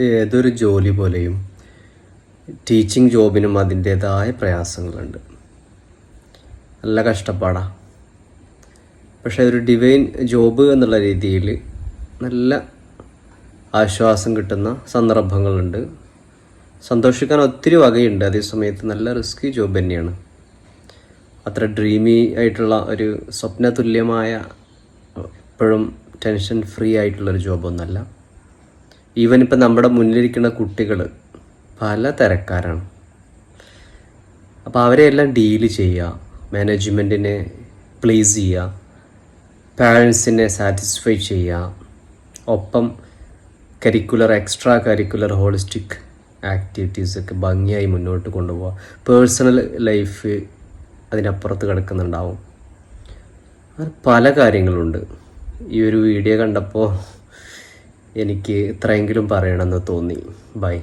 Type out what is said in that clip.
ഏതൊരു ജോലി പോലെയും ടീച്ചിങ് ജോബിനും അതിന്റേതായ പ്രയാസങ്ങളുണ്ട്. നല്ല കഷ്ടപ്പാടാണ് പക്ഷേ ഒരു ഡിവൈൻ ജോബ് എന്നുള്ള രീതിയിൽ നല്ല ആശ്വാസം കിട്ടുന്ന സന്ദർഭങ്ങളുണ്ട്. സന്തോഷിക്കാൻ ഒത്തിരി വകയുണ്ട്. അതേ സമയത്ത് നല്ല റിസ്കി ജോബ് തന്നെയാണ്. അത്ര ഡ്രീമി ആയിട്ടുള്ള ഒരു സ്വപ്ന തുല്യമായ എപ്പോഴും ടെൻഷൻ ഫ്രീ ആയിട്ടുള്ളൊരു ജോബൊന്നുമല്ല ഈവൻ ഇപ്പം നമ്മുടെ മുന്നിലിരിക്കുന്ന കുട്ടികൾ പല തിരക്കാരാണ്. അപ്പോൾ അവരെയെല്ലാം ഡീൽ ചെയ്യുക മാനേജ്മെന്റിനെ പ്ലീസ് ചെയ്യുക പാരൻസിനെ സാറ്റിസ്ഫൈ ചെയ്യുക ഒപ്പം കരിക്കുലർ എക്സ്ട്രാ കരിക്കുലർ ഹോളിസ്റ്റിക് ആക്ടിവിറ്റീസൊക്കെ ഭംഗിയായി മുന്നോട്ട് കൊണ്ടുപോകുക പേഴ്സണൽ ലൈഫ് അതിനപ്പുറത്ത് കിടക്കുന്നുണ്ടാവും. അങ്ങനെ പല കാര്യങ്ങളുണ്ട്. ഈ ഒരു വീഡിയോ കണ്ടപ്പോൾ എനിക്ക് ഇത്രയെങ്കിലും പറയണമെന്ന് തോന്നി. ബൈ.